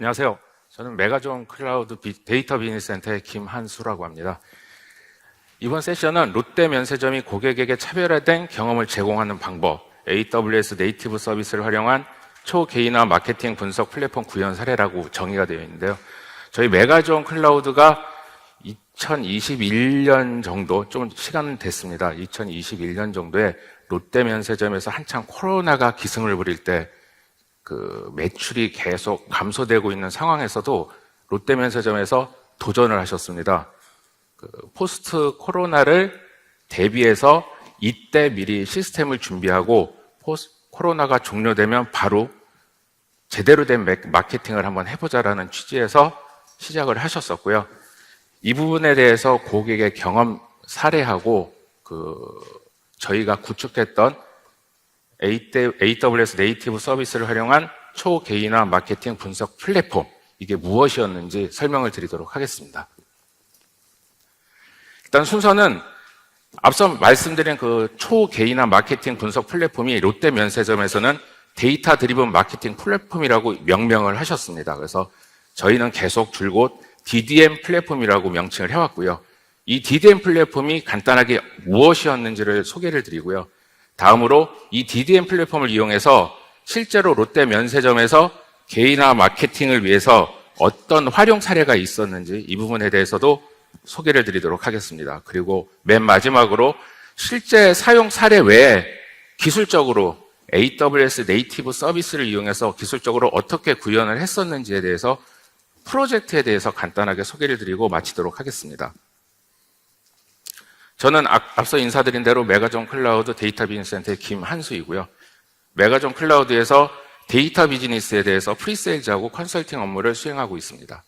안녕하세요. 저는 메가존 클라우드 비- 데이터 비즈니스 센터의 김한수라고 합니다. 이번 세션은 롯데 면세점이 고객에게 차별화된 경험을 제공하는 방법, AWS 네이티브 서비스를 활용한 초개인화 마케팅 분석 플랫폼 구현 사례라고 정의가 되어 있는데요. 저희 메가존 클라우드가 2021년 정도, 좀 시간은 됐습니다. 2021년 정도에 롯데 면세점에서 한창 코로나가 기승을 부릴 때 그 매출이 계속 감소되고 있는 상황에서도 롯데 면세점에서 도전을 하셨습니다. 그 포스트 코로나를 대비해서 이때 미리 시스템을 준비하고 포스 코로나가 종료되면 바로 제대로 된 매- 마케팅을 한번 해보자라는 취지에서 시작을 하셨었고요. 이 부분에 대해서 고객의 경험 사례하고 그 저희가 구축했던 AWS 네이티브 서비스를 활용한 초개인화 마케팅 분석 플랫폼 이게 무엇이었는지 설명을 드리도록 하겠습니다. 일단 순서는 앞서 말씀드린 그 초개인화 마케팅 분석 플랫폼이 롯데 면세점에서는 데이터 드리븐 마케팅 플랫폼이라고 명명을 하셨습니다. 그래서 저희는 계속 줄곧 DDM 플랫폼이라고 명칭을 해왔고요. 이 DDM 플랫폼이 간단하게 무엇이었는지를 소개를 드리고요. 다음으로 이 DDM 플랫폼을 이용해서 실제로 롯데 면세점에서 개인화 마케팅을 위해서 어떤 활용 사례가 있었는지 이 부분에 대해서도 소개를 드리도록 하겠습니다. 그리고 맨 마지막으로 실제 사용 사례 외에 기술적으로 AWS 네이티브 서비스를 이용해서 기술적으로 어떻게 구현을 했었는지에 대해서 프로젝트에 대해서 간단하게 소개를 드리고 마치도록 하겠습니다. 저는 앞- 앞서 인사드린 대로 메가존 클라우드 데이터 비즈니스 센터의 김한수이고요. 메가존 클라우드에서 데이터 비즈니스에 대해서 프리세일즈하고 컨설팅 업무를 수행하고 있습니다.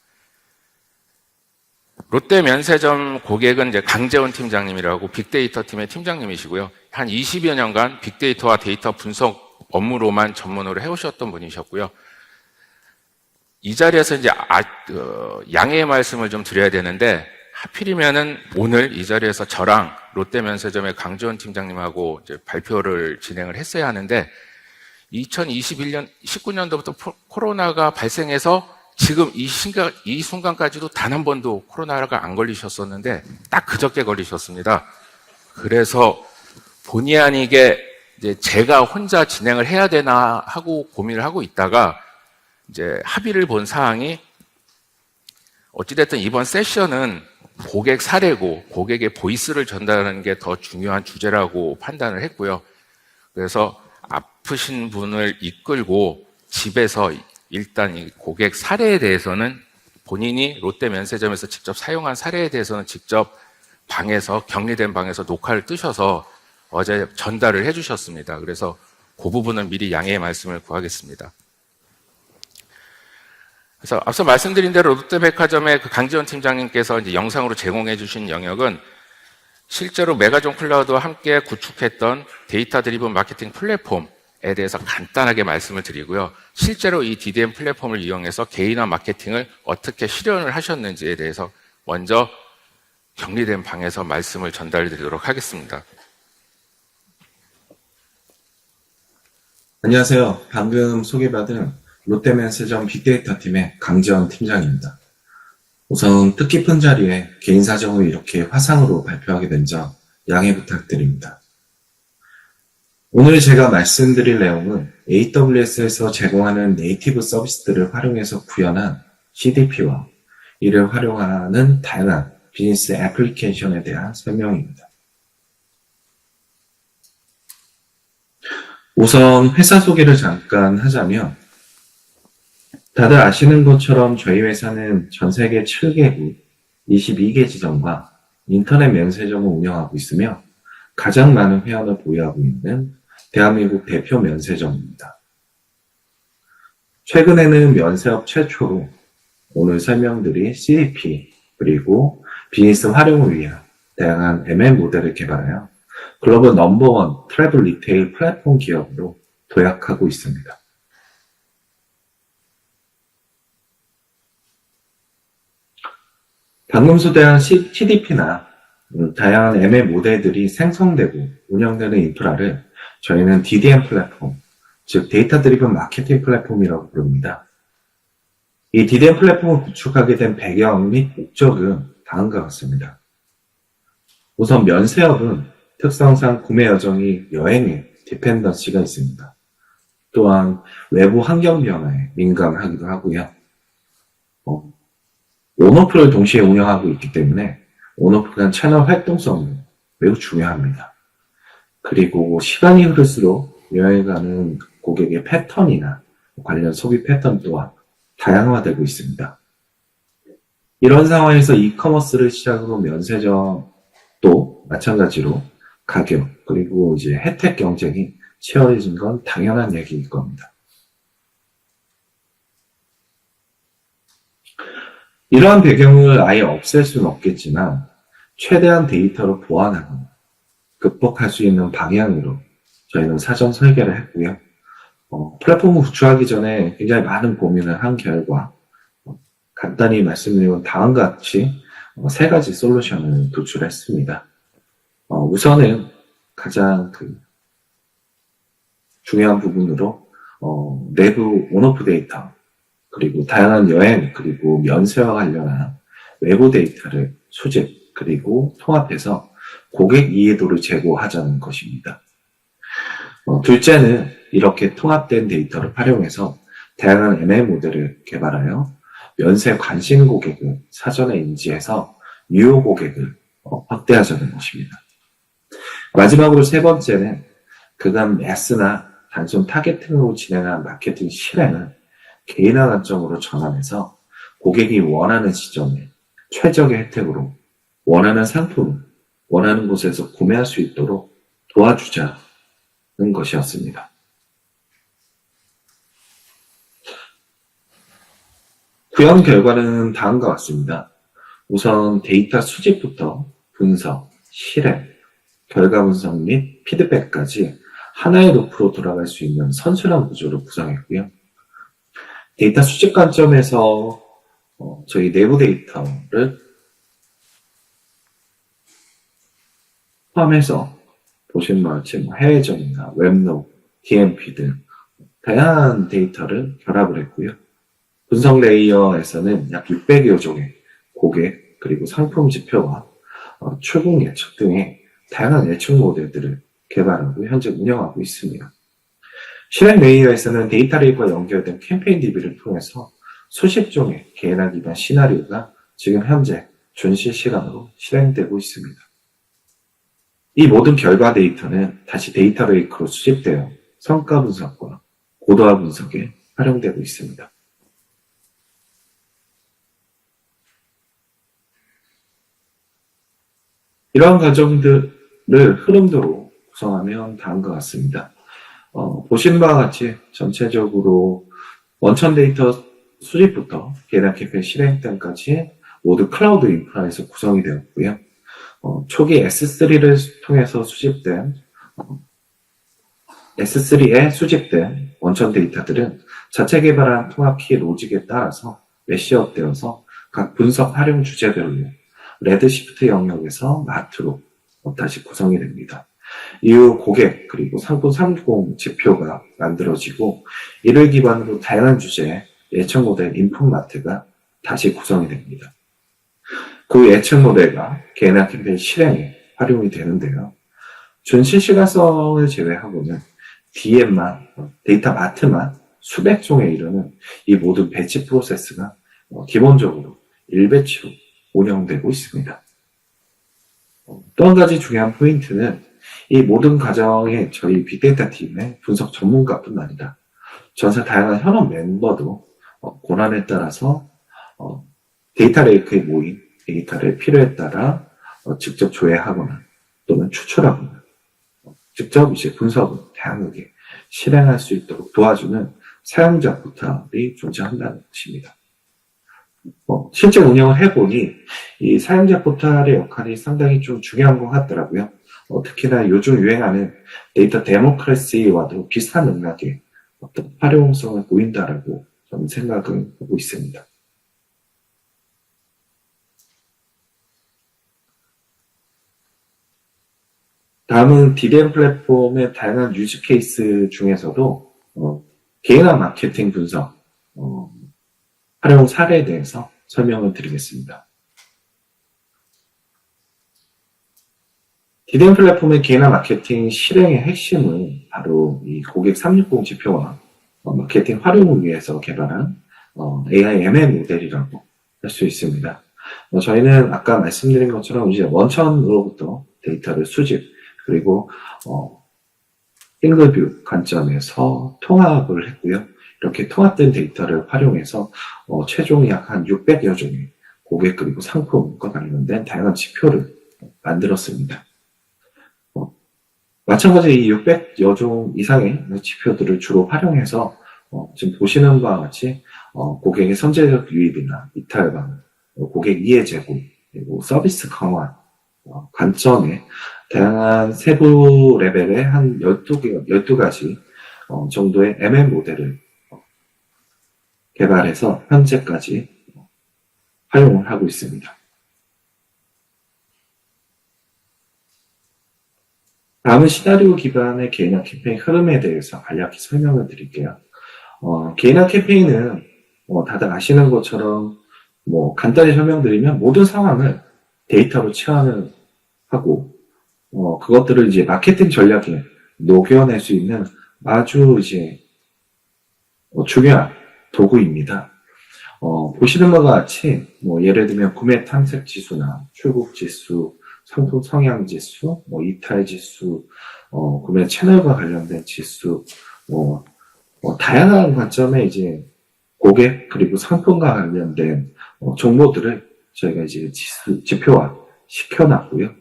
롯데 면세점 고객은 이제 강재원 팀장님이라고 빅데이터 팀의 팀장님이시고요. 한 20여 년간 빅데이터와 데이터 분석 업무로만 전문으로 해오셨던 분이셨고요. 이 자리에서 이제 아, 어, 양해의 말씀을 좀 드려야 되는데 하필이면은 오늘 이 자리에서 저랑 롯데 면세점의 강지원 팀장님하고 발표를 진행을 했어야 하는데 2021년 19년도부터 코로나가 발생해서 지금 이 순간 이 순간까지도 단 한 번도 코로나가 안 걸리셨었는데 딱 그저께 걸리셨습니다. 그래서 본의 아니게 이제 제가 혼자 진행을 해야 되나 하고 고민을 하고 있다가 이제 합의를 본 사항이 어찌됐든 이번 세션은 고객 사례고 고객의 보이스를 전달하는 게 더 중요한 주제라고 판단을 했고요. 그래서 아프신 분을 이끌고 집에서 일단 이 고객 사례에 대해서는 본인이 롯데 면세점에서 직접 사용한 사례에 대해서는 직접 방에서 격리된 방에서 녹화를 뜨셔서 어제 전달을 해주셨습니다. 그래서 그 부분은 미리 양해의 말씀을 구하겠습니다. 그래서 앞서 말씀드린 대로 롯데백화점의 그 강지원 팀장님께서 이제 영상으로 제공해 주신 영역은 실제로 메가존 클라우드와 함께 구축했던 데이터 드리븐 마케팅 플랫폼에 대해서 간단하게 말씀을 드리고요. 실제로 이 DDM 플랫폼을 이용해서 개인화 마케팅을 어떻게 실현을 하셨는지에 대해서 먼저 격리된 방에서 말씀을 전달 드리도록 하겠습니다. 안녕하세요. 방금 소개받은 롯데면세점 빅데이터 팀의 강지원 팀장입니다. 우선 뜻깊은 자리에 개인 사정을 이렇게 화상으로 발표하게 된 점 양해 부탁드립니다. 오늘 제가 말씀드릴 내용은 AWS에서 제공하는 네이티브 서비스들을 활용해서 구현한 CDP와 이를 활용하는 다양한 비즈니스 애플리케이션에 대한 설명입니다. 우선 회사 소개를 잠깐 하자면 다들 아시는 것처럼 저희 회사는 전 세계 7개국 22개 지점과 인터넷 면세점을 운영하고 있으며 가장 많은 회원을 보유하고 있는 대한민국 대표 면세점입니다. 최근에는 면세업 최초로 오늘 설명드릴 CDP 그리고 비즈니스 활용을 위한 다양한 ML 모델을 개발하여 글로벌 넘버원 트래블 리테일 플랫폼 기업으로 도약하고 있습니다. 방금 소개한 CDP나 음, 다양한 ML 모델들이 생성되고 운영되는 인프라를 저희는 DDM 플랫폼, 즉 데이터 드리븐 마케팅 플랫폼이라고 부릅니다. 이 DDM 플랫폼을 구축하게 된 배경 및 목적은 다음과 같습니다. 우선 면세업은 특성상 구매 여정이 여행에 디펜던시가 있습니다. 또한 외부 환경 변화에 민감하기도 하고요. 어, 온오프를 동시에 운영하고 있기 때문에 온오프 간 채널 활동성이 매우 중요합니다. 그리고 시간이 흐를수록 여행 가는 고객의 패턴이나 관련 소비 패턴 또한 다양화되고 있습니다. 이런 상황에서 이커머스를 시작으로 면세점도 마찬가지로 가격 그리고 이제 혜택 경쟁이 치열해진 건 당연한 얘기일 겁니다. 이러한 배경을 아예 없앨 수는 없겠지만 최대한 데이터로 보완하고 극복할 수 있는 방향으로 저희는 사전 설계를 했고요. 어, 플랫폼을 구축하기 전에 굉장히 많은 고민을 한 결과 어, 간단히 말씀드리면 다음과 같이 어, 세 가지 솔루션을 도출했습니다. 어, 우선은 가장 그 중요한 부분으로 어, 내부 온오프 데이터 그리고 다양한 여행 그리고 면세와 관련한 외부 데이터를 수집 그리고 통합해서 고객 이해도를 제고하자는 것입니다. 어, 둘째는 이렇게 통합된 데이터를 활용해서 다양한 ML 모델을 개발하여 면세 관심 고객을 사전에 인지해서 유효 고객을 어, 확대하자는 것입니다. 마지막으로 세 번째는 그간 매스나 단순 타겟팅으로 진행한 마케팅 실행을 개인화 관점으로 전환해서 고객이 원하는 시점에 최적의 혜택으로 원하는 상품을 원하는 곳에서 구매할 수 있도록 도와주자는 것이었습니다. 구현 결과는 다음과 같습니다. 우선 데이터 수집부터 분석, 실행, 결과 분석 및 피드백까지 하나의 루프로 돌아갈 수 있는 선순환 구조를 구성했고요. 데이터 수집 관점에서 어, 저희 내부 데이터를 포함해서 보시는 같이 뭐 해외점이나 웹노, DMP 등 다양한 데이터를 결합을 했고요. 분석 레이어에서는 약 600여 종의 고객 그리고 상품 지표와 어, 출국 예측 등의 다양한 예측 모델들을 개발하고 현재 운영하고 있습니다. 실행 레이어에서는 데이터 레이브와 연결된 캠페인 DB를 통해서 수십 종의 개인화 기반 시나리오가 지금 현재 준실시간으로 실행되고 있습니다. 이 모든 결과 데이터는 다시 데이터 레이크로 수집되어 성과 분석과 고도화 분석에 활용되고 있습니다. 이러한 과정들을 흐름도로 구성하면 다음과 같습니다. 어, 보신 바와 같이 전체적으로 원천 데이터 수집부터 계단 캠페인 실행 등까지 모두 클라우드 인프라에서 구성이 되었고요. 어, 초기 S3를 통해서 수집된 어, S3에 수집된 원천 데이터들은 자체 개발한 통합키 로직에 따라서 메시업 되어서 각 분석 활용 주제별로 레드시프트 영역에서 마트로 다시 구성이 됩니다. 이후 고객 그리고 상품 30 지표가 만들어지고 이를 기반으로 다양한 주제의 예측 모델 인풋 마트가 다시 구성이 됩니다. 그 예측 모델과 개인화 캠페인 실행에 활용이 되는데요. 준실시간성을 제외하고는 DM만, 데이터 마트만 수백 종에 이르는 이 모든 배치 프로세스가 어, 기본적으로 일배치로 운영되고 있습니다. 또 한 가지 중요한 포인트는 이 모든 과정에 저희 빅데이터 팀의 분석 전문가뿐 아니라 전사 다양한 현업 멤버도 어, 고난에 따라서 어, 데이터 레이크에 모인 데이터를 필요에 따라 어, 직접 조회하거나 또는 추출하거나 어, 직접 이제 분석을 다양하게 실행할 수 있도록 도와주는 사용자 포탈이 존재한다는 것입니다. 어, 실제 운영을 해보니 이 사용자 포탈의 역할이 상당히 좀 중요한 것 같더라고요. 어, 특히나 요즘 유행하는 데이터 데모크래시와도 비슷한 맥락의 어떤 활용성을 보인다라고 저는 생각을 하고 있습니다. 다음은 DDM 플랫폼의 다양한 유즈 케이스 중에서도 어, 개인화 마케팅 분석, 어, 활용 사례에 대해서 설명을 드리겠습니다. DDM 플랫폼의 기회나 마케팅 실행의 핵심은 바로 이 고객 360 지표와 어, 마케팅 활용을 위해서 개발한 어, AI ML 모델이라고 할 수 있습니다. 어, 저희는 아까 말씀드린 것처럼 이제 원천으로부터 데이터를 수집 그리고 어, 싱글뷰 관점에서 통합을 했고요. 이렇게 통합된 데이터를 활용해서 어, 최종 약 한 600여 종의 고객 그리고 상품과 관련된 다양한 지표를 만들었습니다. 어, 마찬가지 이 600여 종 이상의 지표들을 주로 활용해서 어, 지금 보시는 바와 같이 어, 고객의 선제적 유입이나 이탈 방어, 어, 고객 이해 제고, 그리고 서비스 강화 어, 관점에 다양한 세부 레벨의 한 12개, 12가지 어, 정도의 MM 모델을 어, 개발해서 현재까지 어, 활용을 하고 있습니다. 다음은 시나리오 기반의 개인화 캠페인 흐름에 대해서 간략히 설명을 드릴게요. 어, 개인화 캠페인은 어, 다들 아시는 것처럼 뭐 간단히 설명드리면 모든 상황을 데이터로 치환을 하고 어, 그것들을 이제 마케팅 전략에 녹여낼 수 있는 아주 이제 어, 중요한 도구입니다. 어, 보시는 것과 같이 뭐 예를 들면 구매 탐색 지수나 출국 지수, 상품 성향 지수, 뭐 이탈 지수, 어, 구매 채널과 관련된 지수, 뭐, 뭐 다양한 관점의 이제 고객 그리고 상품과 관련된 어, 정보들을 저희가 이제 지수, 지표화 시켜놨고요.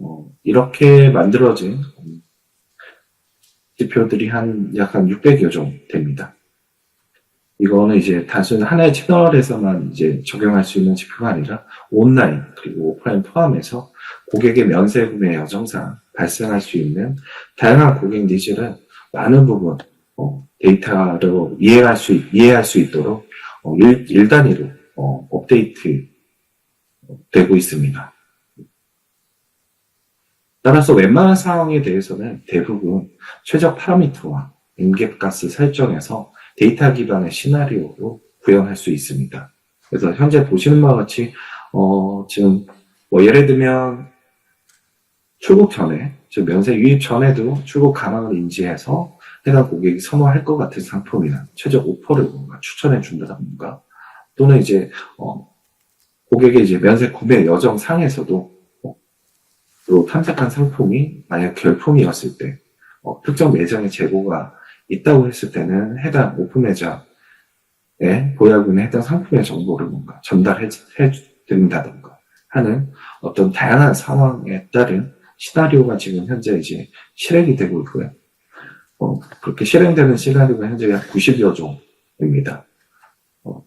어, 이렇게 만들어진 음, 지표들이 한 약 한 600여 종 됩니다. 이거는 이제 단순 하나의 채널에서만 이제 적용할 수 있는 지표가 아니라 온라인 그리고 오프라인 포함해서 고객의 면세 구매 여정상 발생할 수 있는 다양한 고객 니즈를 많은 부분 어, 데이터로 이해할 수 있- 이해할 수 있도록 어, 일, 일 단위로 어, 업데이트 되고 있습니다. 따라서 웬만한 상황에 대해서는 대부분 최적 파라미터와 임계가스 설정에서 데이터 기반의 시나리오로 구현할 수 있습니다. 그래서 현재 보시는 바와 같이 어, 지금 뭐 예를 들면 출국 전에 즉 면세 유입 전에도 출국 가망을 인지해서 해당 고객이 선호할 것 같은 상품이나 최적 오퍼를 뭔가 추천해 준다던가 또는 이제 어, 고객의 이제 면세 구매 여정 상에서도 어, 또 탐색한 상품이 만약 결품이었을 때 어, 특정 매장에 재고가 있다고 했을 때는 해당 오픈 매장에 보유하고 있는 해당 상품의 정보를 뭔가 전달해 해 드린다던가 하는 어떤 다양한 상황에 따른 시나리오가 지금 현재 이제 실행이 되고 있고요. 어, 그렇게 실행되는 시나리오가 현재 약 90여 종입니다. 어,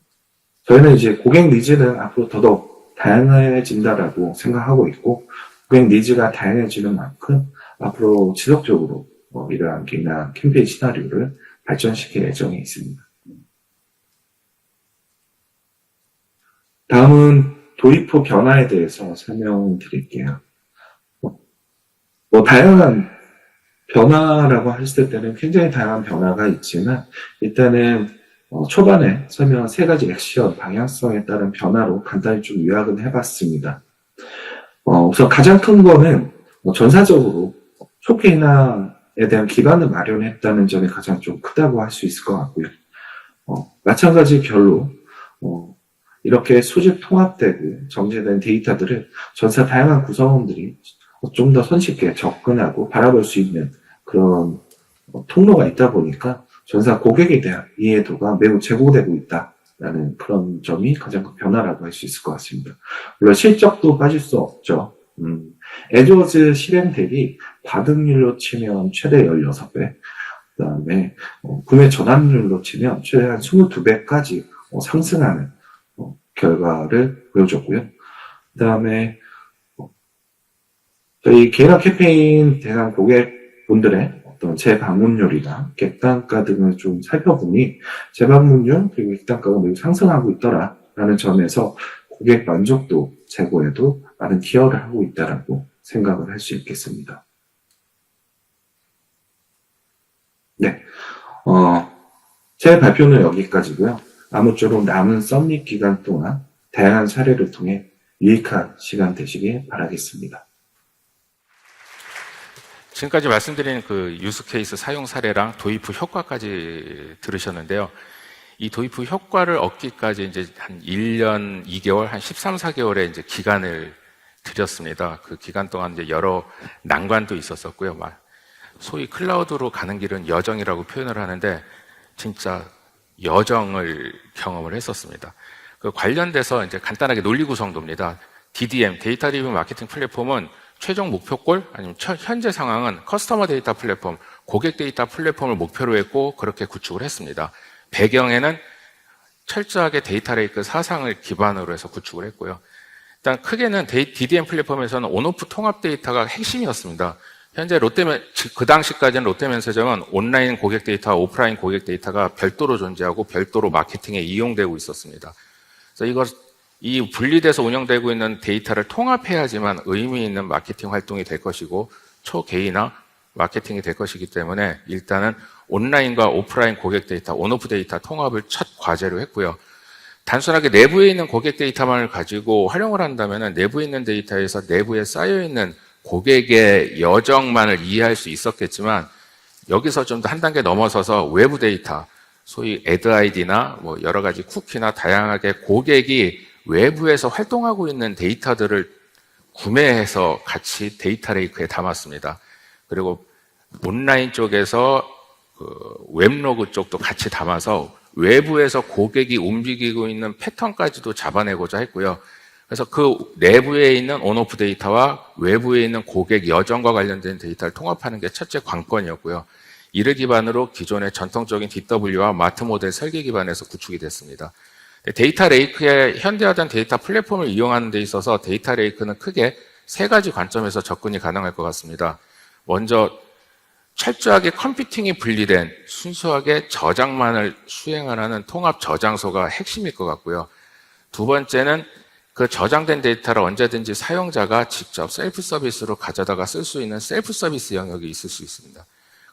저희는 이제 고객 니즈는 앞으로 더더욱 다양해진다라고 생각하고 있고, 고객 니즈가 다양해지는 만큼 앞으로 지속적으로 어, 이러한 개인화 캠페인 시나리오를 발전시킬 예정에 있습니다. 다음은 도입 후 변화에 대해서 설명드릴게요. 뭐, 뭐 다양한 변화라고 했을 때는 굉장히 다양한 변화가 있지만 일단은 어, 초반에 설명한 세 가지 액션 방향성에 따른 변화로 간단히 좀 요약은 해봤습니다. 어, 우선 가장 큰 거는 뭐 전사적으로 초케이나에 대한 기반을 마련했다는 점이 가장 좀 크다고 할 수 있을 것 같고요. 어, 마찬가지 결로 어, 이렇게 수집 통합되고 정제된 데이터들을 전사 다양한 구성원들이 좀 더 손쉽게 접근하고 바라볼 수 있는 그런 어, 통로가 있다 보니까 전사 고객에 대한 이해도가 매우 제고되고 있다라는 그런 점이 가장 큰 변화라고 할 수 있을 것 같습니다. 물론 실적도 빠질 수 없죠. 음, 에드워즈 실행 대비 받응률로 치면 최대 16배, 그 다음에 어, 구매 전환율로 치면 최대 한 22배까지 상승하는 어, 결과를 보여줬고요. 그 다음에 저희 개인화 캠페인 대상 고객분들의 어떤 재방문율이나 객단가 등을 좀 살펴보니 재방문율 그리고 객단가가 매우 상승하고 있더라라는 점에서 고객 만족도 제고에도 많은 기여를 하고 있다라고 생각을 할 수 있겠습니다. 네, 어, 제 발표는 여기까지고요. 아무쪼록 남은 썸밋 기간 동안 다양한 사례를 통해 유익한 시간 되시길 바라겠습니다. 지금까지 말씀드린 그 유스 케이스 사용 사례랑 도입 후 효과까지 들으셨는데요. 이 도입 후 효과를 얻기까지 이제 한 1년 2개월, 한 13, 4개월의 이제 기간을 들였습니다. 그 기간 동안 이제 여러 난관도 있었었고요. 막 소위 클라우드로 가는 길은 여정이라고 표현을 하는데 진짜 여정을 경험을 했었습니다. 그 관련돼서 이제 간단하게 논리 구성도입니다. DDM, 데이터 리뷰 마케팅 플랫폼은 최종 목표골 아니면 처- 현재 상황은 커스터머 데이터 플랫폼, 고객 데이터 플랫폼을 목표로 했고 그렇게 구축을 했습니다. 배경에는 철저하게 데이터 레이크 사상을 기반으로 해서 구축을 했고요. 일단 크게는 DDM 플랫폼에서는 온오프 통합 데이터가 핵심이었습니다. 현재 롯데면 그 당시까지는 롯데면세점은 온라인 고객 데이터와 오프라인 고객 데이터가 별도로 존재하고 별도로 마케팅에 이용되고 있었습니다. 그래서 이것 이 분리돼서 운영되고 있는 데이터를 통합해야지만 의미 있는 마케팅 활동이 될 것이고 초개인화 마케팅이 될 것이기 때문에 일단은 온라인과 오프라인 고객 데이터, 온오프 데이터 통합을 첫 과제로 했고요. 단순하게 내부에 있는 고객 데이터만을 가지고 활용을 한다면 내부에 있는 데이터에서 내부에 쌓여 있는 고객의 여정만을 이해할 수 있었겠지만 여기서 좀 더 한 단계 넘어서서 외부 데이터, 소위 애드 아이디나 뭐 여러 가지 쿠키나 다양하게 고객이 외부에서 활동하고 있는 데이터들을 구매해서 같이 데이터 레이크에 담았습니다. 그리고 온라인 쪽에서 그 웹로그 쪽도 같이 담아서 외부에서 고객이 움직이고 있는 패턴까지도 잡아내고자 했고요. 그래서 그 내부에 있는 온오프 데이터와 외부에 있는 고객 여정과 관련된 데이터를 통합하는 게 첫째 관건이었고요. 이를 기반으로 기존의 전통적인 DW와 마트 모델 설계 기반에서 구축이 됐습니다. 데이터 레이크의 현대화된 데이터 플랫폼을 이용하는 데 있어서 데이터 레이크는 크게 세 가지 관점에서 접근이 가능할 것 같습니다. 먼저 철저하게 컴퓨팅이 분리된 순수하게 저장만을 수행하는 통합 저장소가 핵심일 것 같고요. 두 번째는 그 저장된 데이터를 언제든지 사용자가 직접 셀프 서비스로 가져다가 쓸 수 있는 셀프 서비스 영역이 있을 수 있습니다.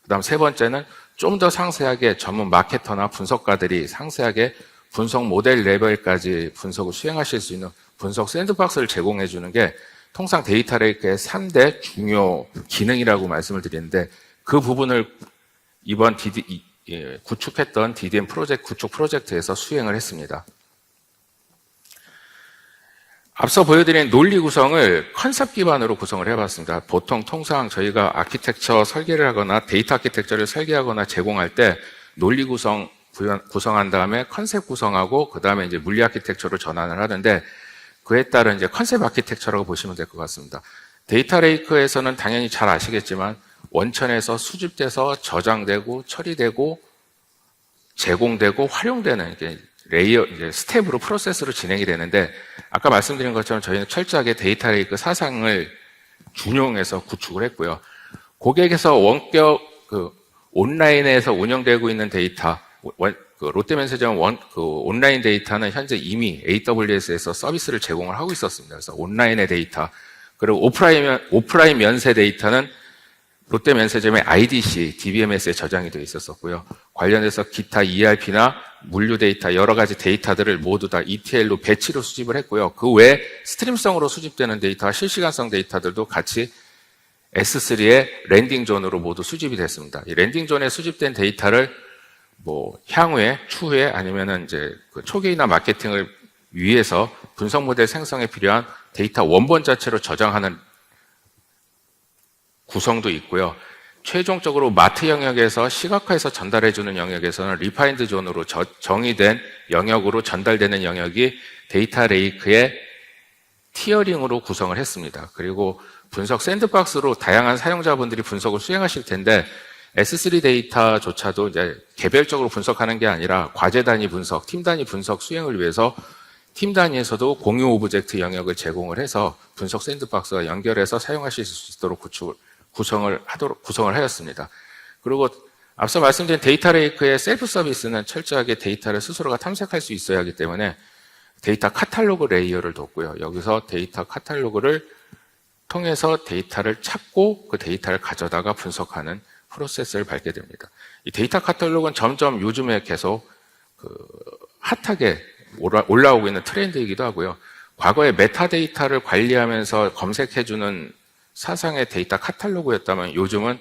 그 다음 세 번째는 좀 더 상세하게 전문 마케터나 분석가들이 상세하게 분석 모델 레벨까지 분석을 수행하실 수 있는 분석 샌드박스를 제공해 주는 게 통상 데이터 레이크의 3대 중요 기능이라고 말씀을 드리는데 그 부분을 이번 DD, 이- 예, 구축했던 DDM 프로젝트 구축 프로젝트에서 수행을 했습니다. 앞서 보여드린 논리 구성을 컨셉 기반으로 구성을 해봤습니다. 보통 통상 저희가 아키텍처 설계를 하거나 데이터 아키텍처를 설계하거나 제공할 때 논리 구성 구성한 다음에 컨셉 구성하고 그 다음에 이제 물리 아키텍처로 전환을 하는데 그에 따른 이제 컨셉 아키텍처라고 보시면 될 것 같습니다. 데이터 레이크에서는 당연히 잘 아시겠지만 원천에서 수집돼서 저장되고 처리되고 제공되고 활용되는 이게 레이어 이제 스텝으로 프로세스로 진행이 되는데 아까 말씀드린 것처럼 저희는 철저하게 데이터 레이크 사상을 준용해서 구축을 했고요. 고객에서 원격 그 온라인에서 운영되고 있는 데이터 원- 그 롯데면세점 원, 그 온라인 데이터는 현재 이미 AWS에서 서비스를 제공을 하고 있었습니다. 그래서 온라인의 데이터 그리고 오프라인 면- 오프라인 면세 데이터는 롯데 면세점의 IDC, DBMS에 저장이 되어 있었었고요. 관련해서 기타 ERP나 물류 데이터 여러 가지 데이터들을 모두 다 ETL로 배치로 수집을 했고요. 그 외에 스트림성으로 수집되는 데이터와 실시간성 데이터들도 같이 S3의 랜딩 존으로 모두 수집이 됐습니다. 이 랜딩 존에 수집된 데이터를 뭐 향후에 추후에 아니면은 이제 그 초기이나 마케팅을 위해서 분석 모델 생성에 필요한 데이터 원본 자체로 저장하는 구성도 있고요. 최종적으로 마트 영역에서 시각화해서 전달해주는 영역에서는 리파인드 존으로 저- 정의된 영역으로 전달되는 영역이 데이터 레이크의 티어링으로 구성을 했습니다. 그리고 분석 샌드박스로 다양한 사용자분들이 분석을 수행하실 텐데 S3 데이터조차도 이제 개별적으로 분석하는 게 아니라 과제 단위 분석, 팀 단위 분석 수행을 위해서 팀 단위에서도 공유 오브젝트 영역을 제공을 해서 분석 샌드박스와 연결해서 사용하실 수 있도록 구축, 구성을 하도록 구성을 하였습니다. 그리고 앞서 말씀드린 데이터 레이크의 셀프 서비스는 철저하게 데이터를 스스로가 탐색할 수 있어야 하기 때문에 데이터 카탈로그 레이어를 뒀고요. 여기서 데이터 카탈로그를 통해서 데이터를 찾고 그 데이터를 가져다가 분석하는 프로세스를 밟게 됩니다. 이 데이터 카탈로그는 점점 요즘에 계속 그 핫하게 올라- 올라오고 있는 트렌드이기도 하고요. 과거에 메타데이터를 관리하면서 검색해주는 사상의 데이터 카탈로그였다면 요즘은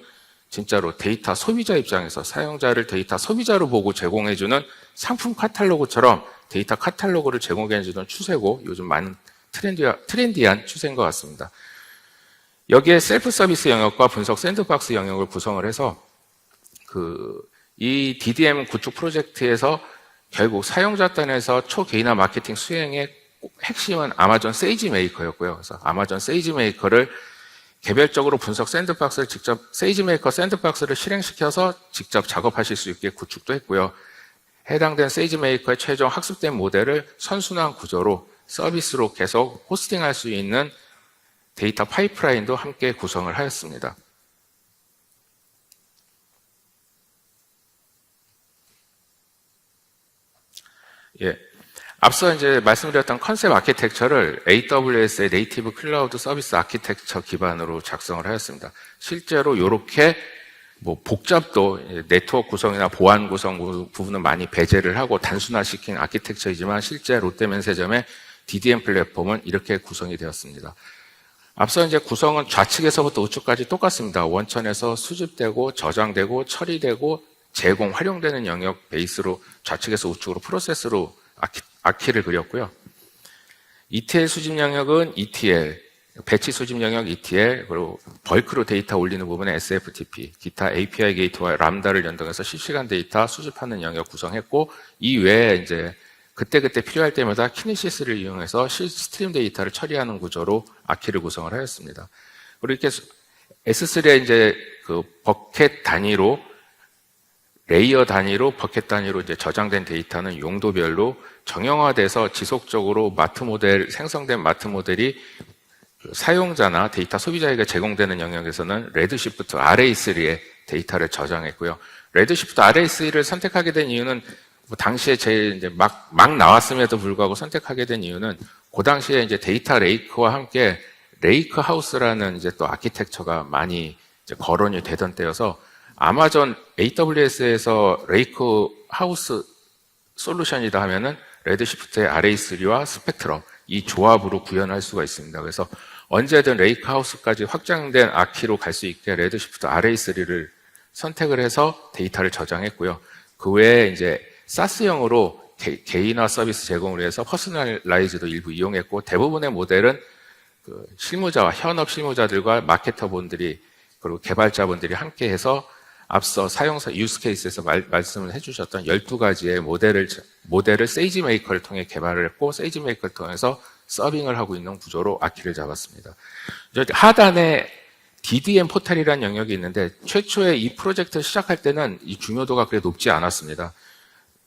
진짜로 데이터 소비자 입장에서 사용자를 데이터 소비자로 보고 제공해주는 상품 카탈로그처럼 데이터 카탈로그를 제공해주는 추세고 요즘 많은 트렌디한 추세인 것 같습니다. 여기에 셀프 서비스 영역과 분석 샌드박스 영역을 구성을 해서 그 이 DDM 구축 프로젝트에서 결국 사용자端에서 초개인화 마케팅 수행의 핵심은 아마존 세이지 메이커였고요. 그래서 아마존 세이지 메이커를 개별적으로 분석 샌드박스를 직접 세이지 메이커 샌드박스를 실행시켜서 직접 작업하실 수 있게 구축도 했고요. 해당된 세이지 메이커의 최종 학습된 모델을 선순환 구조로 서비스로 계속 호스팅할 수 있는 데이터 파이프라인도 함께 구성을 하였습니다. 예. 앞서 이제 말씀드렸던 컨셉 아키텍처를 AWS의 네이티브 클라우드 서비스 아키텍처 기반으로 작성을 하였습니다. 실제로 이렇게 뭐 복잡도 네트워크 구성이나 보안 구성 부- 부분은 많이 배제를 하고 단순화시킨 아키텍처이지만 실제 롯데면세점의 DDM 플랫폼은 이렇게 구성이 되었습니다. 앞서 이제 구성은 좌측에서부터 우측까지 똑같습니다. 원천에서 수집되고 저장되고 처리되고 제공, 활용되는 영역 베이스로 좌측에서 우측으로 프로세스로 아키, 아키를 그렸고요. ETL 수집 영역은 ETL, 배치 수집 영역 ETL, 그리고 벌크로 데이터 올리는 부분은 SFTP, 기타 API 게이트와 람다를 연동해서 실시간 데이터 수집하는 영역 구성했고, 이 외에 이제 그때그때 필요할 때마다 키네시스를 이용해서 실 스트림 데이터를 처리하는 구조로 아키를 구성을 하였습니다. 그리고 이렇게 S3에 이제 그 버켓 단위로 레이어 단위로 버켓 단위로 이제 저장된 데이터는 용도별로 정형화돼서 지속적으로 마트 모델 생성된 마트 모델이 그 사용자나 데이터 소비자에게 제공되는 영역에서는 레드시프트 RA3에 데이터를 저장했고요. 레드시프트 RA3를 선택하게 된 이유는 뭐 당시에 제일 이제 막, 막 나왔음에도 불구하고 선택하게 된 이유는 그 당시에 이제 데이터 레이크와 함께 레이크 하우스라는 이제 또 아키텍처가 많이 거론이 되던 때여서 아마존 AWS에서 레이크 하우스 솔루션이다 하면은 레드시프트의 RA3와 스펙트럼 이 조합으로 구현할 수가 있습니다. 그래서 언제든 레이크 하우스까지 확장된 아키로 갈 수 있게 레드시프트 RA3를 선택을 해서 데이터를 저장했고요. 그 외에 이제 사스형으로 개인화 서비스 제공을 위해서 퍼스널라이즈도 일부 이용했고 대부분의 모델은 그 실무자와 현업 실무자들과 마케터분들이 그리고 개발자분들이 함께 해서 앞서 사용사 유스 케이스에서 말, 말씀을 해주셨던 12가지의 모델을, 모델을 세이지 메이커를 통해 개발을 했고, 세이지 메이커를 통해서 서빙을 하고 있는 구조로 아키를 잡았습니다. 저 하단에 DDM 포탈이라는 영역이 있는데, 최초에 이 프로젝트를 시작할 때는 이 중요도가 그렇게 높지 않았습니다.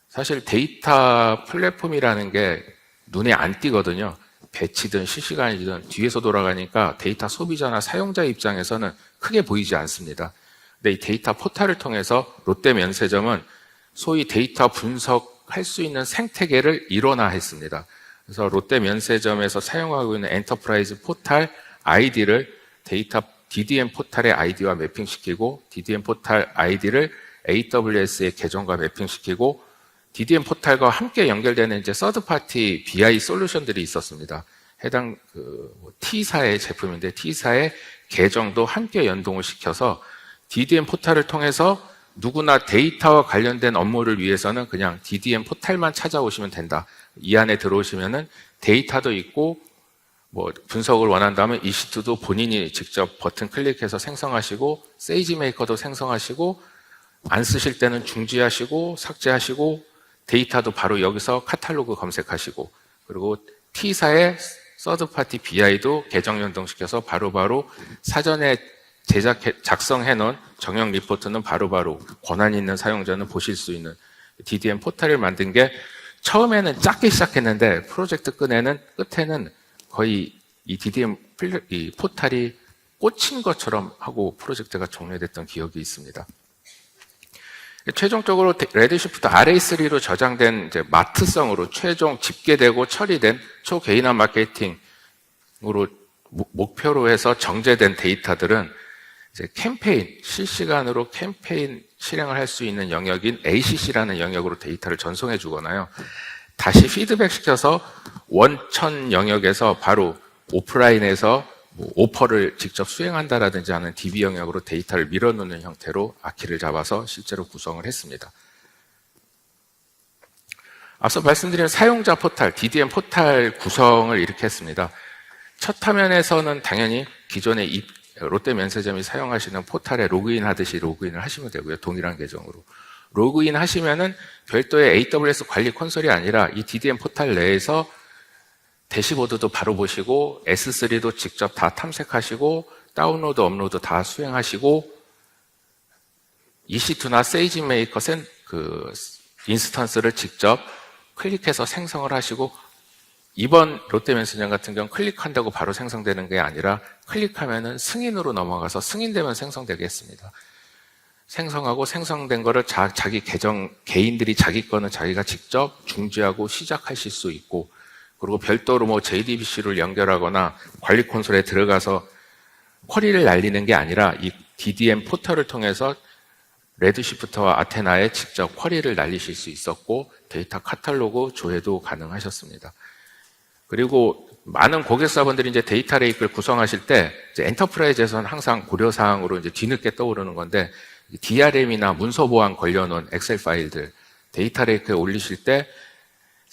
사실 데이터 플랫폼이라는 게 눈에 안 띄거든요. 배치든 실시간이든 뒤에서 돌아가니까 데이터 소비자나 사용자 입장에서는 크게 보이지 않습니다. 근데 이 데이터 포탈을 통해서 롯데 면세점은 소위 데이터 분석할 수 있는 생태계를 일원화했습니다. 그래서 롯데 면세점에서 사용하고 있는 엔터프라이즈 포탈 아이디를 데이터 DDM 포탈의 아이디와 매핑시키고 DDM 포탈 아이디를 AWS의 계정과 매핑시키고 DDM 포탈과 함께 연결되는 이제 서드 파티 BI 솔루션들이 있었습니다. 해당 그 T사의 제품인데 T사의 계정도 함께 연동을 시켜서 DDM 포탈을 통해서 누구나 데이터와 관련된 업무를 위해서는 그냥 DDM 포탈만 찾아오시면 된다. 이 안에 들어오시면은 데이터도 있고 뭐 분석을 원한다면 이시트도 본인이 직접 버튼 클릭해서 생성하시고 세이지 메이커도 생성하시고 안 쓰실 때는 중지하시고 삭제하시고 데이터도 바로 여기서 카탈로그 검색하시고 그리고 T사의 서드파티 BI도 계정 연동시켜서 바로바로 사전에 제작 작성해 놓은 정형 리포트는 바로 바로 권한 있는 사용자는 보실 수 있는 DDM 포탈을 만든 게 처음에는 작게 시작했는데 프로젝트 끝에는 끝에는 거의 이 DDM 이 포탈이 꽂힌 것처럼 하고 프로젝트가 종료됐던 기억이 있습니다. 최종적으로 레드시프트 RA3로 저장된 이제 마트성으로 최종 집계되고 처리된 초개인화 마케팅으로 목- 목표로 해서 정제된 데이터들은 이제 캠페인, 실시간으로 캠페인 실행을 할 수 있는 영역인 ACC라는 영역으로 데이터를 전송해 주거나요. 다시 피드백 시켜서 원천 영역에서 바로 오프라인에서 뭐 오퍼를 직접 수행한다라든지 하는 DB 영역으로 데이터를 밀어넣는 형태로 아키를 잡아서 실제로 구성을 했습니다. 앞서 말씀드린 사용자 포탈, DDM 포탈 구성을 이렇게 했습니다. 첫 화면에서는 당연히 기존의 이- 롯데 면세점이 사용하시는 포탈에 로그인 하듯이 로그인을 하시면 되고요. 동일한 계정으로. 로그인 하시면은 별도의 AWS 관리 콘솔이 아니라 이 DDM 포탈 내에서 대시보드도 바로 보시고 S3도 직접 다 탐색하시고 다운로드, 업로드 다 수행하시고 EC2나 세이지 메이커 센, 그 인스턴스를 직접 클릭해서 생성을 하시고 이번 롯데면세점 같은 경우는 클릭한다고 바로 생성되는 게 아니라 클릭하면은 승인으로 넘어가서 승인되면 생성되겠습니다. 생성하고 생성된 거를 자, 자기 계정, 개인들이 자기 거는 자기가 직접 중지하고 시작하실 수 있고, 그리고 별도로 뭐 JDBC를 연결하거나 관리 콘솔에 들어가서 쿼리를 날리는 게 아니라 이 DDM 포털을 통해서 레드시프트와 아테나에 직접 쿼리를 날리실 수 있었고, 데이터 카탈로그 조회도 가능하셨습니다. 그리고 많은 고객사분들이 이제 데이터 레이크를 구성하실 때 엔터프라이즈에서는 항상 고려 사항으로 이제 뒤늦게 떠오르는 건데 DRM이나 문서 보안 걸려놓은 엑셀 파일들 데이터 레이크에 올리실 때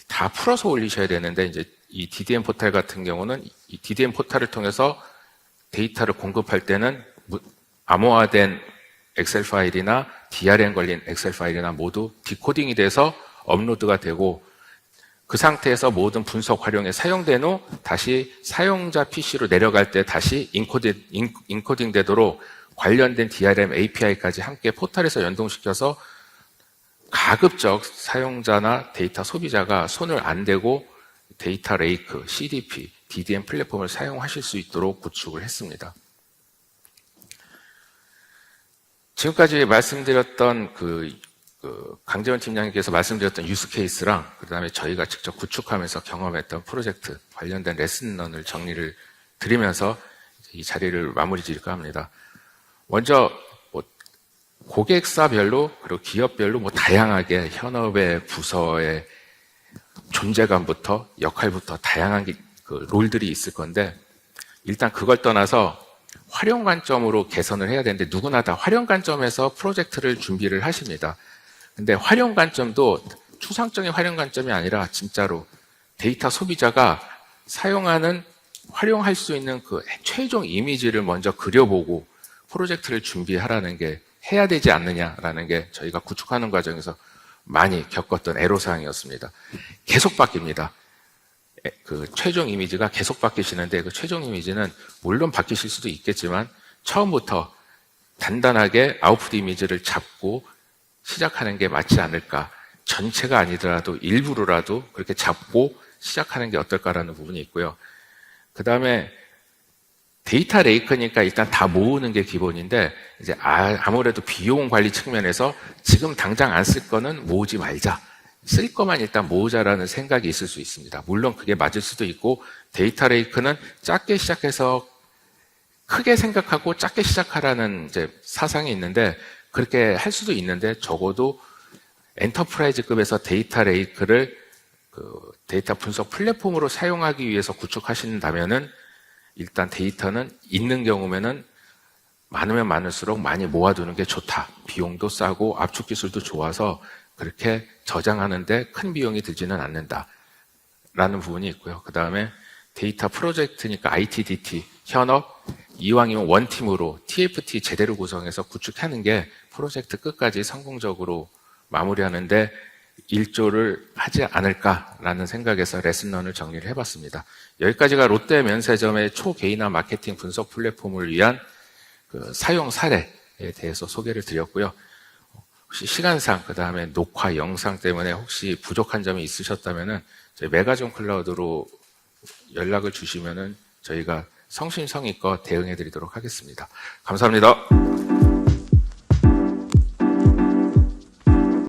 다 풀어서 올리셔야 되는데 이제 이 DDM 포탈 같은 경우는 이 DDM 포탈을 통해서 데이터를 공급할 때는 무- 암호화된 엑셀 파일이나 DRM 걸린 엑셀 파일이나 모두 디코딩이 돼서 업로드가 되고 그 상태에서 모든 분석 활용에 사용된 후 다시 사용자 PC로 내려갈 때 다시 인코딩, 인- 인코딩 되도록 관련된 DRM API까지 함께 포털에서 연동시켜서 가급적 사용자나 데이터 소비자가 손을 안 대고 데이터 레이크, CDP, DDM 플랫폼을 사용하실 수 있도록 구축을 했습니다. 지금까지 말씀드렸던 그, 그 강재원 팀장님께서 말씀드렸던 유스 케이스랑 그 다음에 저희가 직접 구축하면서 경험했던 프로젝트 관련된 레슨런을 정리를 드리면서 이 자리를 마무리 지을까 합니다. 먼저 뭐 고객사별로 그리고 기업별로 뭐 다양하게 현업의 부서의 존재감부터 역할부터 다양한 게- 그 롤들이 있을 건데 일단 그걸 떠나서 활용 관점으로 개선을 해야 되는데 누구나 다 활용 관점에서 프로젝트를 준비를 하십니다. 근데 활용 관점도 추상적인 활용 관점이 아니라 진짜로 데이터 소비자가 사용하는 활용할 수 있는 그 최종 이미지를 먼저 그려보고 프로젝트를 준비하라는 게 해야 되지 않느냐라는 게 저희가 구축하는 과정에서 많이 겪었던 애로사항이었습니다. 계속 바뀝니다. 에, 그 최종 이미지가 계속 바뀌시는데 그 최종 이미지는 물론 바뀌실 수도 있겠지만 처음부터 단단하게 아웃풋 이미지를 잡고 시작하는 게 맞지 않을까. 전체가 아니더라도 일부러라도 그렇게 잡고 시작하는 게 어떨까라는 부분이 있고요. 그 다음에 데이터 레이크니까 일단 다 모으는 게 기본인데 이제 아- 아무래도 비용 관리 측면에서 지금 당장 안 쓸 거는 모으지 말자. 쓸 거만 일단 모으자라는 생각이 있을 수 있습니다. 물론 그게 맞을 수도 있고 데이터 레이크는 작게 시작해서 크게 생각하고 작게 시작하라는 이제 사상이 있는데 그렇게 할 수도 있는데 적어도 엔터프라이즈급에서 데이터 레이크를 그 데이터 분석 플랫폼으로 사용하기 위해서 구축하신다면은 일단 데이터는 있는 경우면은 많으면 많을수록 많이 모아두는 게 좋다. 비용도 싸고 압축 기술도 좋아서 그렇게 저장하는데 큰 비용이 들지는 않는다. 라는 부분이 있고요. 그 다음에 데이터 프로젝트니까 ITDT, 현업, 이왕이면 원팀으로 TFT 제대로 구성해서 구축하는 게 프로젝트 끝까지 성공적으로 마무리하는데 일조를 하지 않을까라는 생각에서 레슨런을 정리를 해봤습니다. 여기까지가 롯데 면세점의 초개인화 마케팅 분석 플랫폼을 위한 그 사용 사례에 대해서 소개를 드렸고요. 혹시 시간상 그 다음에 녹화 영상 때문에 혹시 부족한 점이 있으셨다면은 저희 메가존 클라우드로 연락을 주시면은 저희가 성심성의껏 대응해 드리도록 하겠습니다. 감사합니다.